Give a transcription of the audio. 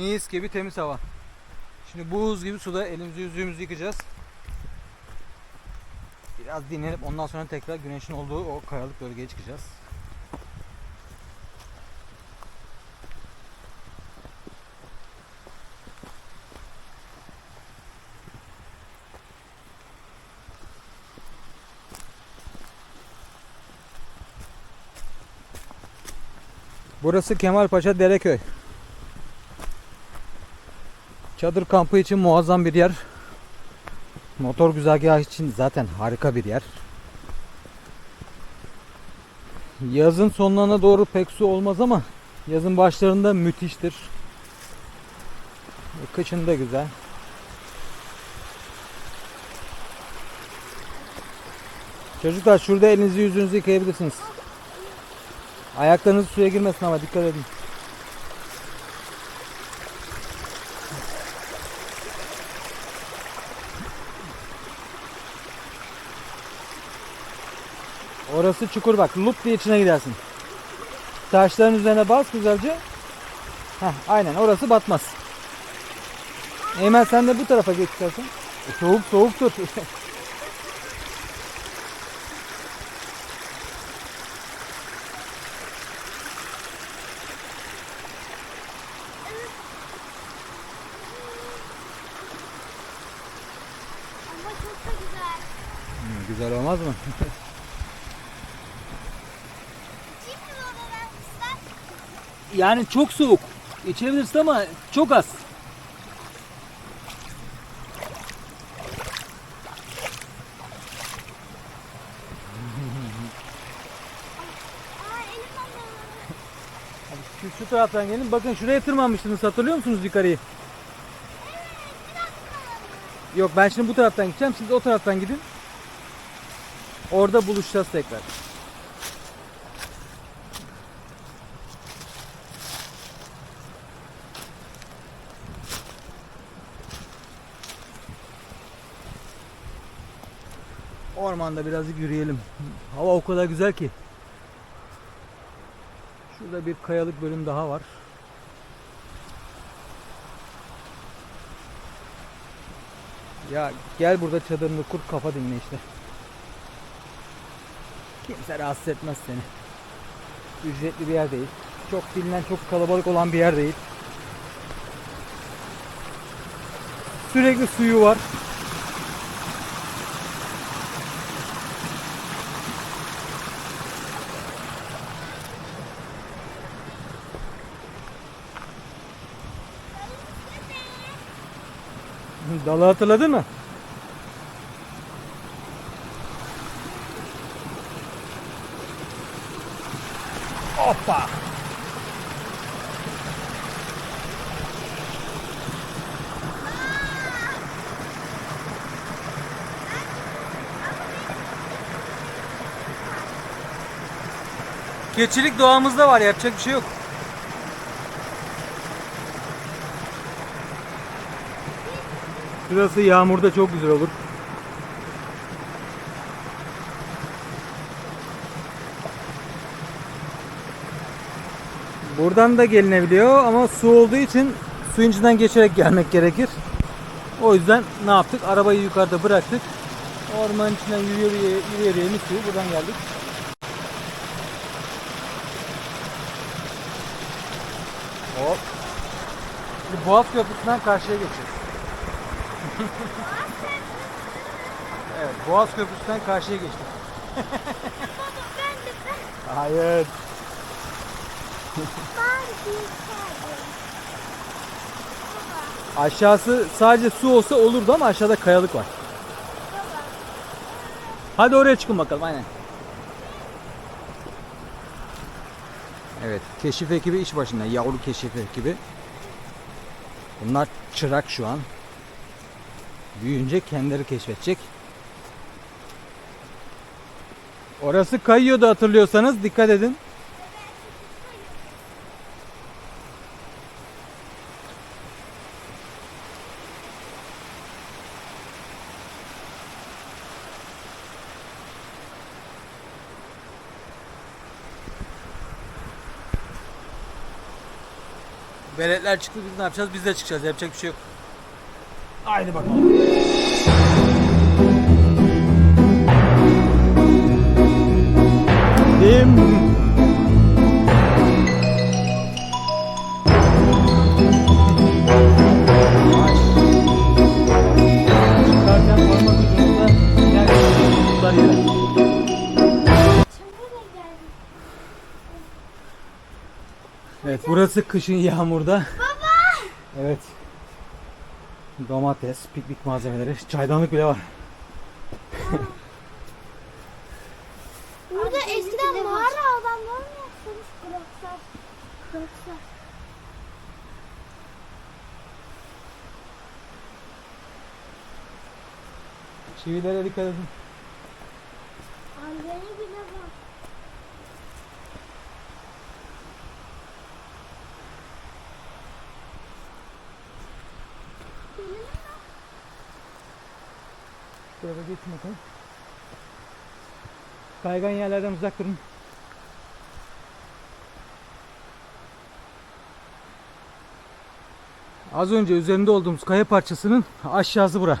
Mis gibi temiz hava. Şimdi buz gibi suda elimizi yüzümüzü yıkayacağız. Biraz dinlenip ondan sonra tekrar güneşin olduğu o kayalık bölgeye çıkacağız. Burası Kemalpaşa Dereköy. Çadır kampı için muazzam bir yer. Motor güzergahı için zaten harika bir yer. Yazın sonlarına doğru pek su olmaz ama yazın başlarında müthiştir. Kışın da güzel. Çocuklar şurada elinizi yüzünüzü yıkayabilirsiniz. Ayaklarınız suya girmesin ama dikkat edin. Orası çukur bak. Lup diye içine gidersin. Taşların üzerine bas güzelce. Heh, aynen orası batmaz. Eymen sen de bu tarafa geç istersen. E, soğuk soğuk tut. Ama çok da güzel. Hmm, Güzel olmaz mı? İçeyim mi baba ben ıslak? Yani çok soğuk. İçebilirsin ama çok az. Aa elim ama. Şu, şu taraftan gelin. Bakın şuraya tırmanmıştınız. Hatırlıyor musunuz yukarıyı? Yok ben şimdi bu taraftan gideceğim. Siz o taraftan gidin. Orada buluşacağız tekrar. Ormanda birazcık yürüyelim. Hava o kadar güzel ki. Şurada bir kayalık bölüm daha var. Ya gel burada çadırını kur kafa dinle işte. Kimse rahatsız etmez seni. Ücretli bir yer değil. Çok bilinen çok kalabalık olan bir yer değil. Sürekli suyu var. Dalı hatırladın mı? Hoppa. Keçilik doğamızda var yapacak bir şey yok. Şurası yağmurda çok güzel olur. Buradan da gelinebiliyor ama su olduğu için suyun içinden geçerek gelmek gerekir. O yüzden ne yaptık? Arabayı yukarıda bıraktık. Ormanın içinden yürüye yürüye, yürüye, mis buradan geldik. Hop. Şimdi Boğaz Köprüsü'nden karşıya geçeceğiz. Evet, Boğaz Köprüsü'nden karşıya geçtik. Hayır. Aşağısı sadece su olsa olurdu ama aşağıda kayalık var. Hadi oraya çıkın bakalım aynen. Evet, keşif ekibi iş başında. Yavru keşif ekibi. Bunlar çırak şu an. Büyüyünce kendileri keşfedecek. Orası kayıyordu hatırlıyorsanız dikkat edin. Veletler çıktı biz ne yapacağız? Biz de çıkacağız. Yapacak bir şey yok. Haydi bakalım. Burası kışın yağmurda. Baba. Evet. Domates, piknik malzemeleri, çaydanlık bile var. Burada eskiden mağara adamlar mı yapmış Kroksar? Kroksar. Çivilere dikkat edin. Annene bile bak. Geçin bakalım. Kaygan yerlerden uzak durun. Az önce üzerinde olduğumuz kaya parçasının aşağısı bura.